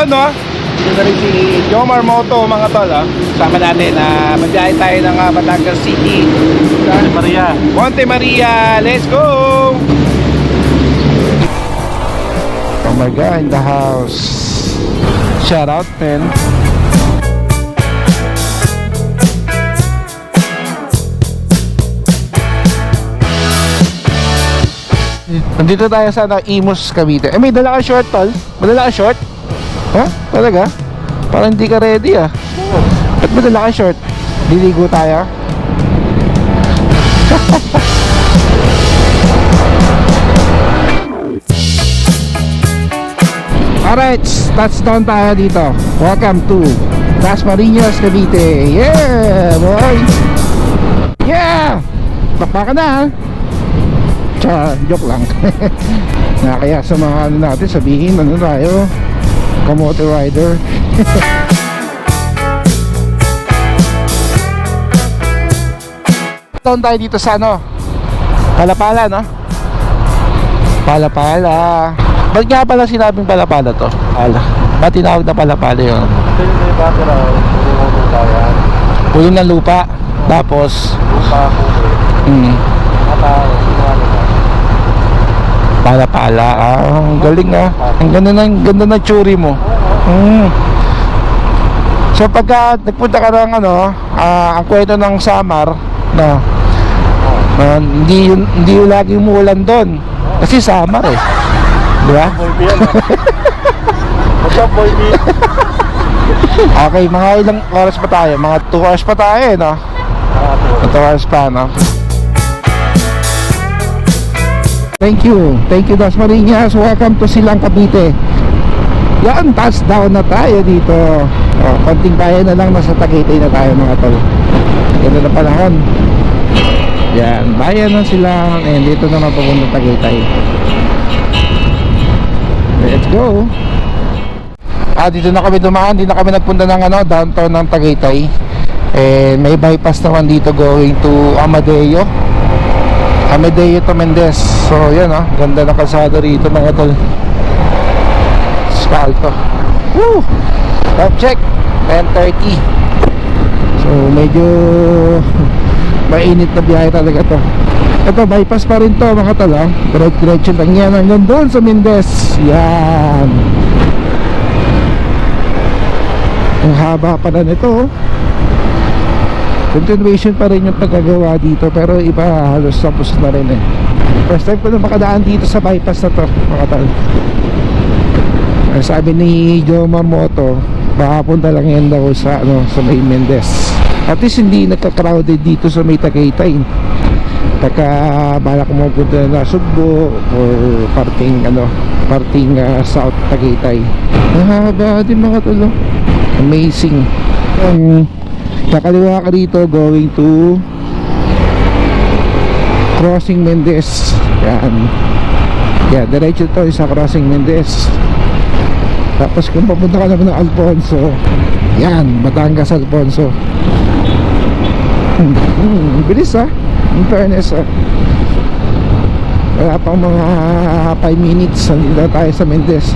Yun no. Ito na rin si Jomar Moto mga tol ha. Sama natin na magbiyahe tayo ng uh, Batangas City. Monte Maria. Monte Maria. Let's go! Oh my God, in the house. Shout out, man. Nandito tayo sa Imus, Cavite. Eh, may dala ka short, tol? May dala ka short? Ha? Talaga? Parang hindi ka ready, ah. Ba't may dala ka short? Liligo tayo? Alright, touchdown tayo dito. Welcome to Las Marinas, Cavite. Yeah, boys! Yeah! Bakbakan na, ha? Tsaka, joke lang. na kaya sa mga ano natin, sabihin, ano tayo, kamote rider. Taon tayo dito sa ano, Palapala, no? Palapala. Ba't nga pala sinabing Palapala to? Ala. Ba't tinawag na Palapala yun? Ito yung may kaya, Pulo ng lupa. Tapos, lupa, hmm, matao, ano na. Palapala. Ah, ang galing ah. Ang ganda ng ganda ng tsuri mo. Mm. So pagka nagpunta ka ng ano, ah, ang kwento ng Samar na na hindi hindi lagi umuulan doon. Kasi Samar eh. Di ba? Yan. What's up, boy? Okay, mga ilang oras pa tayo? Mga 2 hours pa tayo eh, no? Ah, po. 2 hours pa, no? Thank you. Thank you, Das Marinas. Welcome to Silang Cavite. Yan, touchdown na tayo dito. Oh, konting bayan na lang, nasa Tagaytay na tayo mga tol. Ganda na panahon. Yan, bayan ng Silang. And dito naman papunta Tagaytay. Let's go. Ah, dito na kami dumaan. Dito na kami nagpunta ng ano, downtown ng Tagaytay. And may bypass naman dito going to Amadeo. Amadeo to Mendez. So, yan oh. Ganda ng kalsada rito mga tol. Asfalto. Woo! Top check. 10.30. So, medyo mainit na biyahe talaga to. Ito, bypass pa rin to mga tol ah. Diretso lang yan hanggang doon sa Mendez. Yan. Ang haba pa na nito oh. Continuation pa rin yung pagkagawa dito pero iba halos tapos na rin eh. First time ko na makadaan dito sa bypass na to mga tal. Ang sabi ni Jomar Moto, baka punta lang yan daw sa, ano, sa may Mendez. At least hindi nagka-crowded dito sa may Tagaytay. Pagka balak mo punta na Sugbo or parting ano, parting ah, South Tagaytay. Ang haba din mga tulo. Amazing. Ang kakaliwa ka dito going to Crossing Mendez. Yan. Yeah, diretso to sa Crossing Mendez. Tapos kung papunta ka naman ng Alfonso, yan, Batangas Alfonso. Hmm, bilis ah. In fairness ah. Wala pang mga 5 minutes nandito tayo sa Mendez.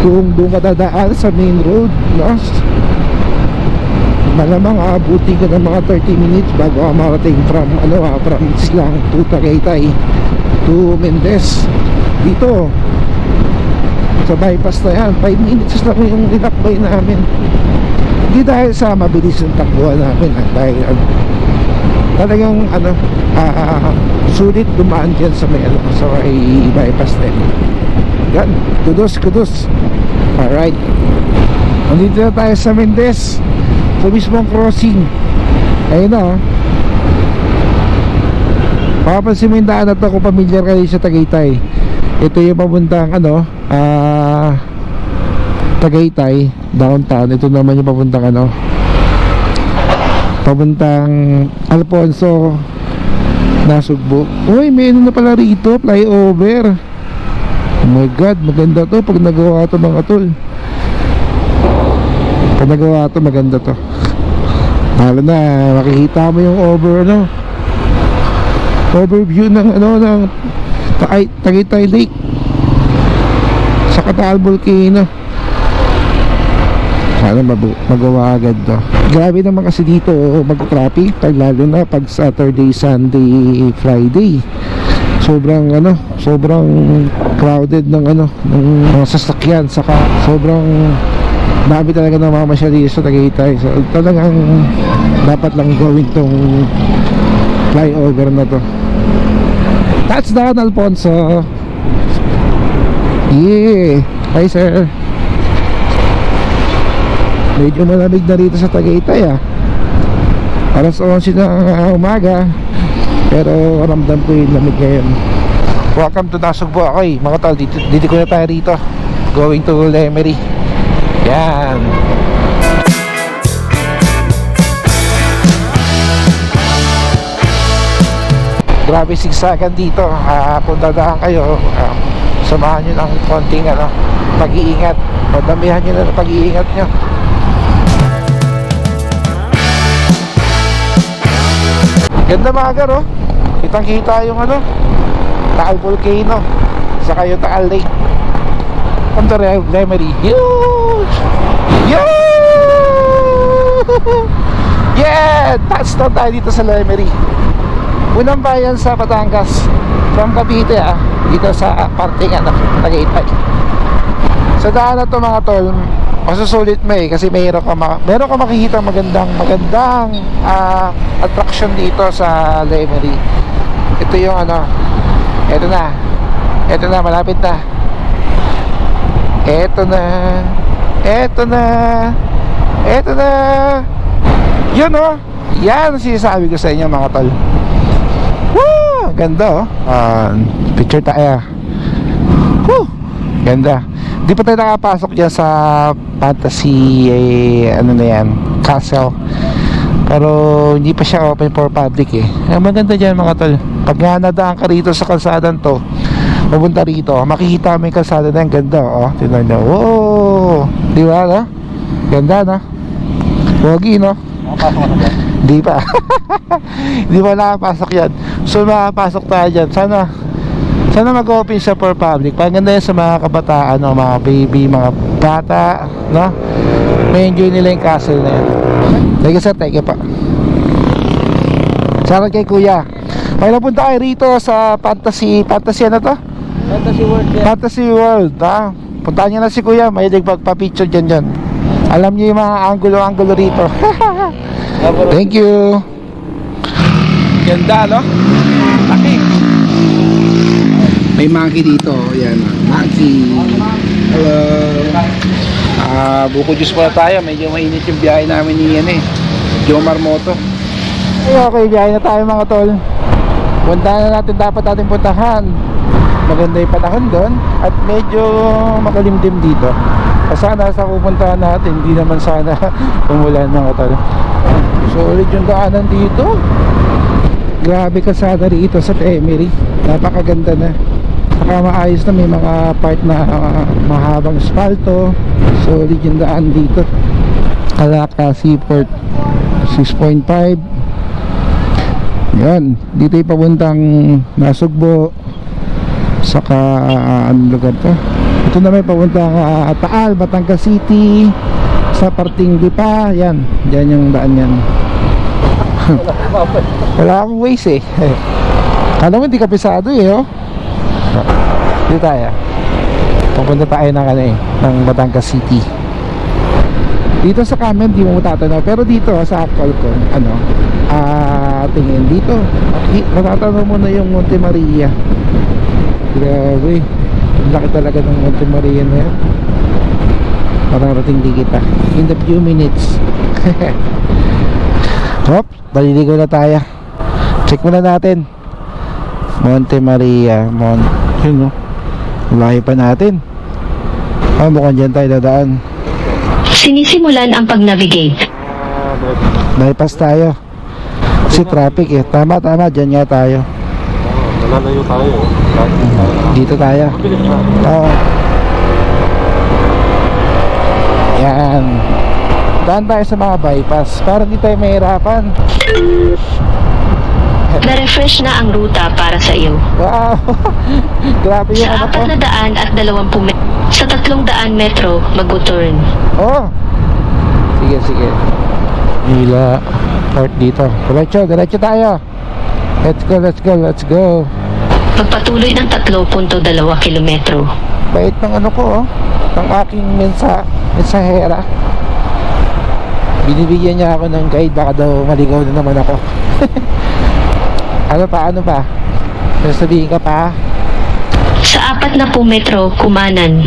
Kung doon ka dadaan sa main road, no? Malamang aabuti ka ng mga 30 minutes bago ka marating from ano ah, from Islang to Tagaytay to Mendez. Dito, sa bypass na yan 5 minutes lang yung linakbay namin hindi dahil sa mabilis yung takbuhan namin ah, dahil ah, talagang ano ah, sulit dumaan dyan sa may ano sa may bypass din Yan, kudos, kudos. Alright. Nandito na tayo sa Mendez. Sa mismong crossing. Ayun na, oh. Papansin mo yung daan na to kung pamilyar kayo sa Tagaytay. Ito yung papuntang ano, ah Tagaytay, downtown. Ito naman yung papuntang ano, papuntang Alfonso Nasugbo. Uy, may ano na pala rito, flyover. Oh my god, maganda to pag nagawa to mga tol. Pag to, maganda to. Lalo na, makikita mo yung over ano, overview ng ano ng Tagay- Tagaytay Lake. Sa Kataal Volcano. Sana magawa agad to. Grabe naman kasi dito mag-traffic pag lalo na pag Saturday, Sunday, Friday. Sobrang ano sobrang crowded ng ano ng mga sasakyan saka sobrang dami talaga ng mga masyali sa Tagaytay so talagang dapat lang gawin tong flyover na to. Touchdown Alfonso. Yeah. Hi sir. Medyo malamig na rito sa Tagaytay ah. Alas 11 na umaga. Pero ramdam ko yung lamig ngayon. Welcome to Nasugbo ako eh. Mga tol, dito, dito ko na tayo rito. Going to Lemery Yan Grabe sigsagan dito. Ah, kung kayo, ah, samahan nyo ng konting ano, pag-iingat. Madamihan nyo na ng pag-iingat nyo. Ganda mga gar, oh. Kitang kita yung ano, Taal Volcano. Saka yung Taal Lake. Punta rin, Lemery. Huge! Huge! Yeah! Touchdown tayo dito sa Lemery. Unang bayan sa Batangas From Cavite ah Dito sa parting ano Tagaytay Sa daan na to mga tol Masusulit mo eh Kasi mayroon ka, ma- meron ka makikita magandang Magandang ah, Attraction dito sa Lemery Ito yung ano Ito na Ito na malapit na Ito na Ito na Ito na Yun oh Yan ang sinasabi ko sa inyo mga tol Woo! Ganda oh. Ah, picture tayo. Woo! Ganda. Di pa tayo nakapasok dyan sa fantasy eh, ano na yan, castle. Pero hindi pa siya open for public eh. Ang maganda dyan mga tol. Pag nadaan ka rito sa kalsadan to, pupunta rito, makikita mo yung kalsada na yan. Ganda oh. Tignan nyo. Wow! Di ba no? Ganda no? Pogi no? Nakapasok ka na. Di pa. Di pa nakapasok yan. So makapasok tayo dyan. Sana sana mag-open siya for public. Paganda yan sa mga kabataan, no? mga baby, mga bata, no? May enjoy nila yung castle na yan. Teka sir, teka pa. Shoutout kay kuya. May napunta kayo rito sa fantasy, fantasy ano to? Fantasy World yan. Fantasy World, ha? Puntahan niyo na si kuya, may magpa-picture dyan dyan. Alam niyo yung mga angulo-angulo rito. Thank you. Ganda, no? Laki. May maki dito. Yan, maki. Hello. Ah, buko juice muna tayo. Medyo mainit yung biyahe namin ni yan eh. Jomar Moto. Ay, okay, biyahe na tayo mga tol. Puntahan na natin dapat natin puntahan. Maganda yung panahon doon at medyo makalimdim dito. Sana sa pupuntahan natin, hindi naman sana umulan mga tol. Solid yung daanan dito. Grabe kasada rito sa Temery. Napakaganda na. Saka maayos na may mga part na uh, mahabang spalto. Solid yung daan dito. Kalaka Seaport 6.5 yan, dito yung papuntang Nasugbo Saka uh, ano lugar to? Ito na may papuntang uh, Taal, Batangas City Sa parting Lipa Yan, yan yung daan yan. Wala akong ways eh. Kala mo hindi ka pisado eh oh. Dito tayo. Papunta tayo ng ano eh Ng Batangas City. Dito sa comment di mo matatanaw. Pero dito sa actual ko ano ah tingin dito. Matatanaw mo na yung Monte Maria grabe Ang laki talaga ng Monte Maria na yan. Mararating di kita. In the few minutes. Hop, baliligo na tayo. Check muna natin. Monte Maria. Mon yun no. Layo pa natin. Ah, mukhang dyan tayo dadaan. Sinisimulan ang pag-navigate. Bypass tayo. Kasi traffic eh. Tama, tama. Dyan nga tayo. Nalalayo tayo. Dito tayo. Mabilis na. Oo. Yan. Daan tayo sa mga bypass para hindi tayo mahirapan. Na-refresh na ang ruta para sa iyo. Wow! Grabe yung Sa ano ko. apat na daan at dalawampung met- sa tatlong daan metro, mag-turn. Oh! Sige, sige. Hila. Port dito. Diretso, diretso tayo. Let's go, let's go, let's go. Magpatuloy ng 3.2 kilometro. Bait ng ano ko, oh. Ng aking mensa, mensahera. Binibigyan niya ako ng guide, baka daw maligaw na naman ako. ano pa, ano pa? May sabihin ka pa? Sa apat na po metro, kumanan.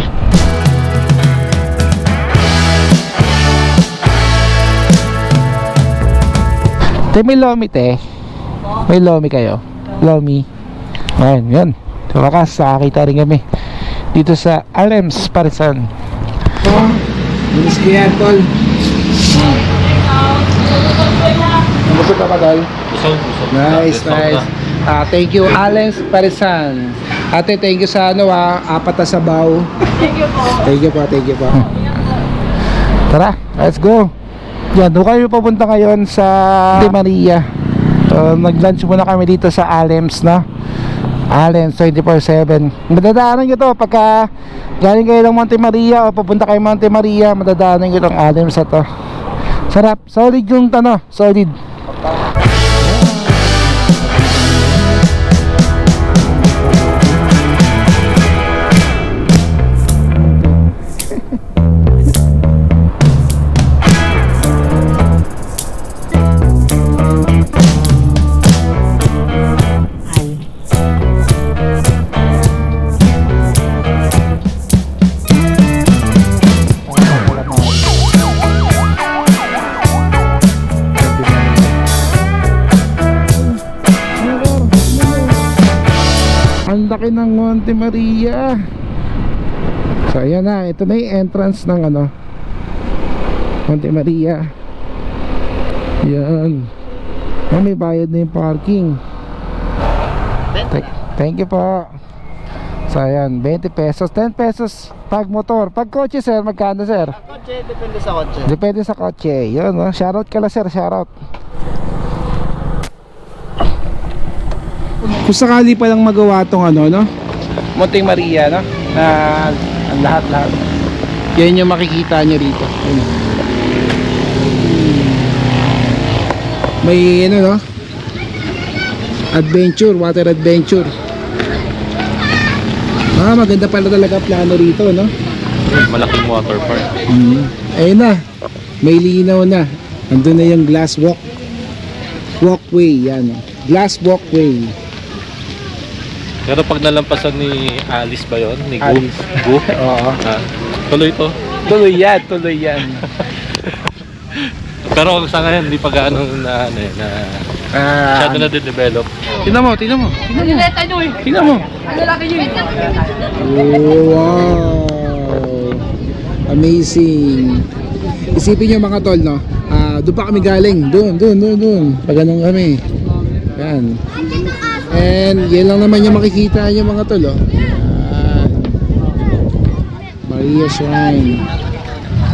Te, may lomi, te. May lomi kayo. Lomi. Ayan, yun. Sa wakas, nakakita rin kami. Dito sa Alems, Parisan. Oh, bilis ko yan, tol. Busog ka pa, tol? Busog, busog. Nice, nice. Ah, thank you, Alems Parisan. Ate, thank you sa ano ah, apat na sabaw. Thank you po. Thank you po, thank you po. Tara, let's go. Yan, doon kayo papunta ngayon sa De Maria. So, nag-lunch muna kami dito sa Alems, no? Alems 24-7. Madadaanan nyo to pagka galing kayo ng Monte Maria o papunta kayo Monte Maria, madadaanan nyo itong Alems na to. Sarap, solid yung tano, solid. Laki ng Monte Maria. So ayan na, ito na yung entrance ng ano Monte Maria. Yan. Ah, may bayad na yung parking. Th- Thank you po. So ayan, 20 pesos, 10 pesos pag motor. Pag kotse sir, magkano sir? Kotse, depende sa kotse. Depende sa kotse. Yun, no? shoutout ka lang sir, shoutout. Kung sakali pa lang magawa tong ano, no? Monte Maria, no? Na ang lahat-lahat. Yan yung makikita nyo rito. Yun. May ano, no? Adventure, water adventure. Ah, maganda pala talaga plano rito, no? Malaking water park. Mm. Ayun na. May linaw na. Andun na yung glass walk. Walkway, yan. Glass walkway. Pero pag nalampasan ni Alice ba yun? Ni Gu? Alice. Gu? Oo. Ah, tuloy to. Tuloy yan, tuloy yan. Pero sa ngayon, hindi pa gaano na, ano, eh, na Ah, masyado na de-develop. tingnan mo, tingnan mo. Tingnan mo. Tingnan mo. Oh, wow. Amazing. Isipin nyo mga tol, no? Ah, doon pa kami galing. Doon, doon, doon, doon. Pag ganun kami. Yan. And yan lang naman yung makikita nyo mga tol, oh. Maria Shrine.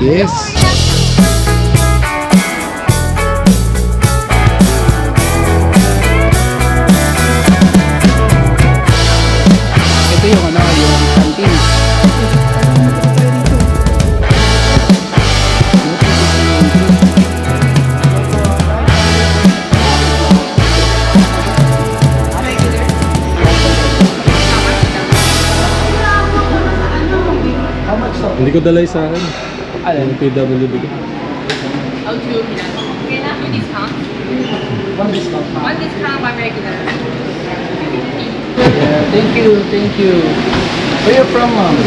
Yes. Ko dalay sa akin. Yung PWD ko. One discount by regular. Yeah, thank you, thank you. Where you from, ma'am?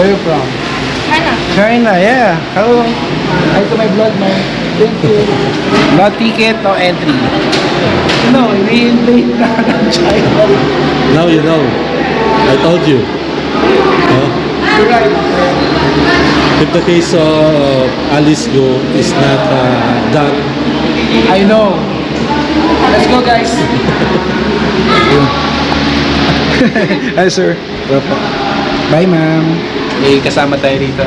Where you from? China. China, yeah. Hello. Hi to my vlog, man. Thank you. No ticket, no entry. No, we invade na ng China. Now you know. I told you. Oh. You're right. If the case of Alice Go is not uh, done, I know. Let's go, guys. Hi, sir. Bye, ma'am. May kasama tayo rito.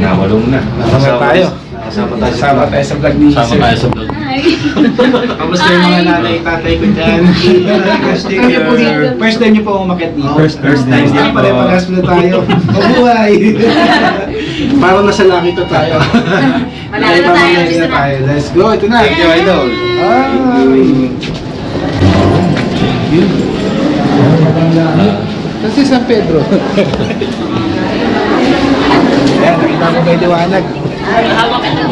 Nawalong na. Kasama tayo. Kasama tayo sa Kasama tayo sa vlog ni Kasama sir. tayo sa vlog. Kamusta yung mga nanay, tatay ko dyan? First time niyo po umakit dito? First- first time Hindi din po. pare-parehas na tayo. Mabuhay! Parang nasa langit na tayo. Wala na tayo, na tayo. Let's go. Ito na. Thank you, idol. Ay! Yun. Kasi San Pedro. Ayan, nakita ko may liwanag. Hawak na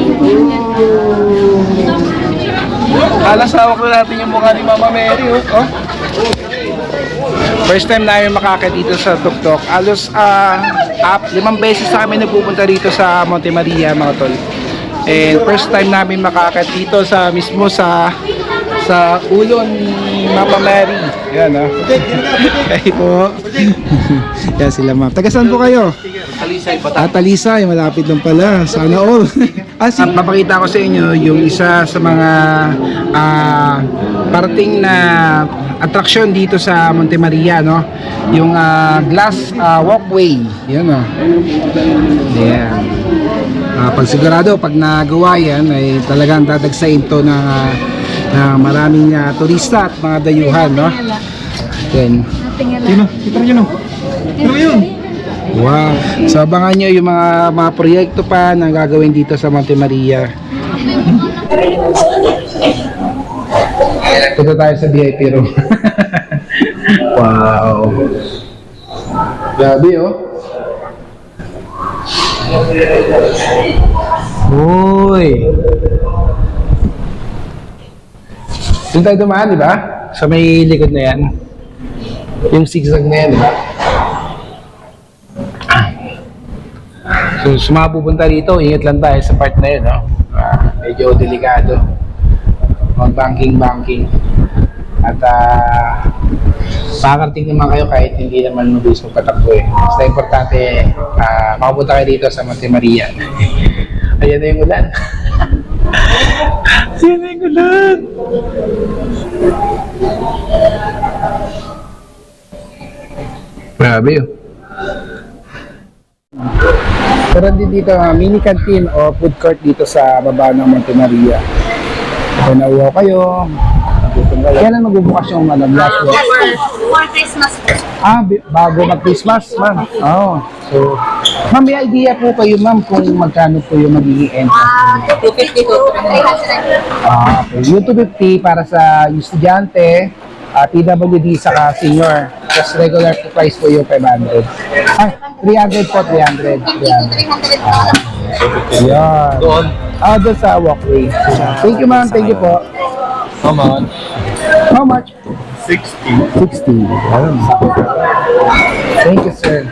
natin yung mukha ni Mama Mary, oh. oh. First time namin makakit dito sa Tuktok. Alos ah up, limang beses na kami nagpupunta dito sa Monte Maria, mga tol. And first time namin makakit dito sa mismo sa sa ulo ni Mama Mary. Yan ah. Kayo po. Yan sila ma'am. Taga saan po kayo? Talisay pa Ah, Talisay, malapit lang pala. Sana all. ah, si- papakita ko sa inyo yung isa sa mga ah, parating na attraction dito sa Monte Maria, no? Yung ah, glass ah, walkway. Yan, oh. Yan. Ah, pag sigurado, pag nagawa yan, ay talagang dadagsain to ng ah, na maraming ah, turista at mga dayuhan, no? Yan. Yun, kita nyo, no? Ano yun? Wow. So abangan nyo yung mga mga proyekto pa na gagawin dito sa Monte Maria. Punta tayo sa VIP room. wow. Grabe oh. Uy. Doon tayo dumaan, di ba? Sa may likod na yan. Yung zigzag na yan, di ba? So, sa mga pupunta dito, ingat lang tayo sa part na yun, no? Ah, medyo delikado. Mag-banking-banking. At, ah, makakarating naman kayo kahit hindi naman mabilis magpatakbo eh. Basta importante, ah, makapunta kayo dito sa Monte Maria. Ayan na yung ulan. Yung ulan. Grabe yun. Meron din dito uh, mini canteen o food court dito sa baba ng Monte Maria. Kung nagutom kayo. Kailan magbubukas yung ano, last walk? For Christmas po. Ah, bago mag-Christmas, ma'am. Oo. So, ma'am, may idea po kayo, ma'am, kung magkano po yung magiging entrance. Ah, 250 to 300. Ah, okay. Yung 250 para sa estudyante, ah, PWD, saka senior. Tapos regular price po yung 500. Ah, 300 po, 300. 50 to 300. 300 po. Yan. Doon. Ah, doon sa walkway. Thank you, ma'am. Thank you po. Come on. How much? 60. 60. Ayun. Thank you, sir.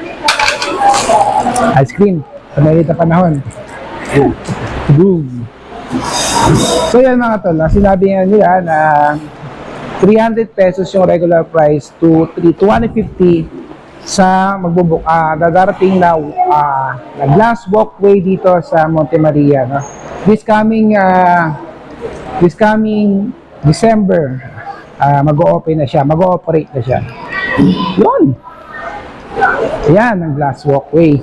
Ice cream. Sa mainit na panahon. Boom. So yan mga tol, sinabi nga nila na 300 pesos yung regular price to 3 250 sa magbubuk ah dadarating na ah, na glass walkway dito sa Monte Maria no. This coming ah, this coming December ah, mag-o-open na siya, mag-ooperate na siya. Yun. Yan ang glass walkway.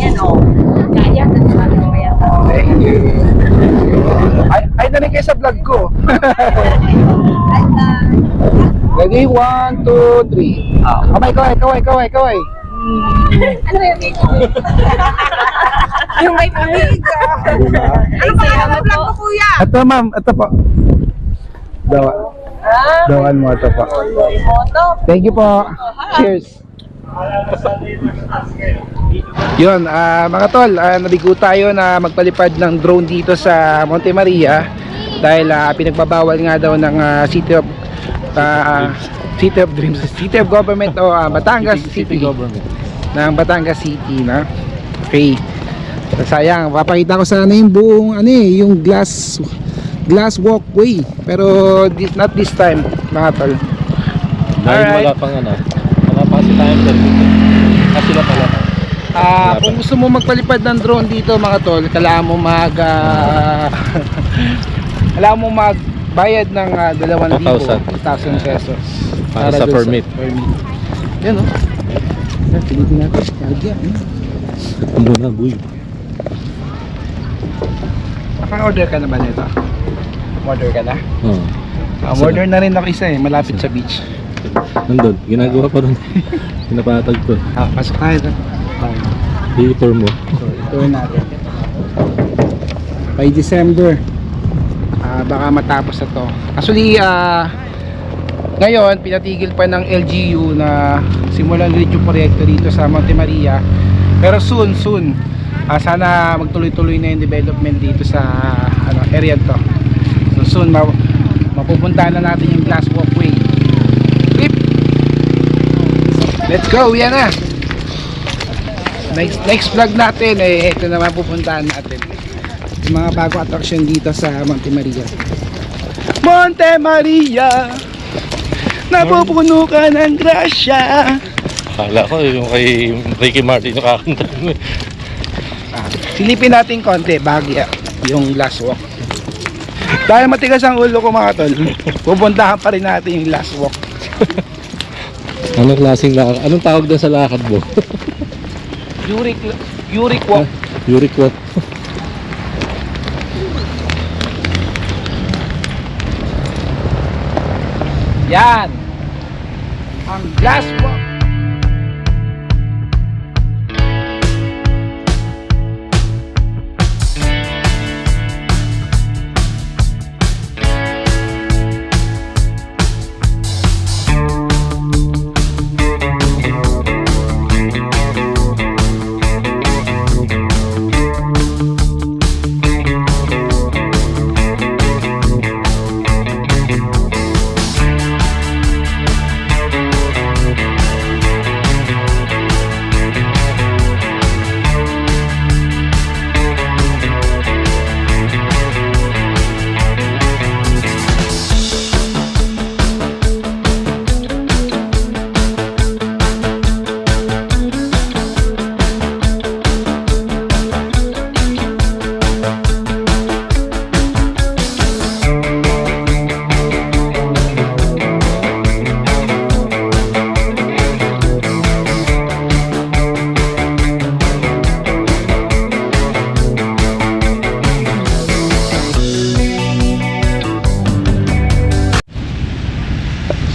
Yan o. Kaya na ko kaya. Thank you. Ay, ay na kayo sa vlog ko. Ready? One, two, three. Kamay, kaway, kaway, kaway, kaway. Ano yung? Yung may pamiga. Ano ba ang vlog ko kuya? Ito ma'am, ito po. Dawa. Dawan mo ito po. Thank you po. Cheers. Yun, ah, mga tol, ah, nabigo tayo na magpalipad ng drone dito sa Monte Maria dahil ah, pinagbabawal nga daw ng ah, City of ah, City of Dreams, City of Government o ah, Batangas City, government. ng Batangas City na. Okay. So, sayang, papakita ko sana yung buong ano eh, yung glass glass walkway. Pero this, not this time, mga tol. Dahil Alright. wala pang ano, wala pa kasi tayong permit. Kasi sila pala. Ah, kung gusto mo magpalipad ng drone dito mga tol, kailangan mo mag ah, kailangan mo magbayad ng uh, 2,000 2,000. 2,000 pesos Para sa doon permit. permit. Yan oh. Yan, pilitin natin. Kagya. Ano na, boy? Naka-order ka na ba nito? Order ka na? Oh. Ah, order na rin ako isa eh, malapit sa beach. Nandun, ginagawa pa rin. Pinapatag ko. Ah, pasok tayo doon. I-tour mo. So, ito natin. By December, ah, baka matapos na to. Actually, ah, ngayon, pinatigil pa ng LGU na simulan ulit yung proyekto dito sa Monte Maria. Pero soon, soon, ah, sana magtuloy-tuloy na yung development dito sa ano, area to. So soon, ma mapupuntahan na natin yung glass walkway. Trip! Let's go! Yan na! next next vlog natin eh ito naman pupuntahan natin mga bagong attraction dito sa Monte Maria Monte Maria napupuno ka ng grasya Akala ko yung kay Ricky Martin yung kakanta mo. ah, silipin natin konti bagya yung last walk dahil matigas ang ulo ko mga tol pupuntahan pa rin natin yung last walk Anong klaseng lakad? Anong tawag doon sa lakad mo? Uric, Uric walk Uric what? Yan. Ang last walk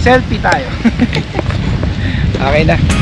selfie tayo. Okay na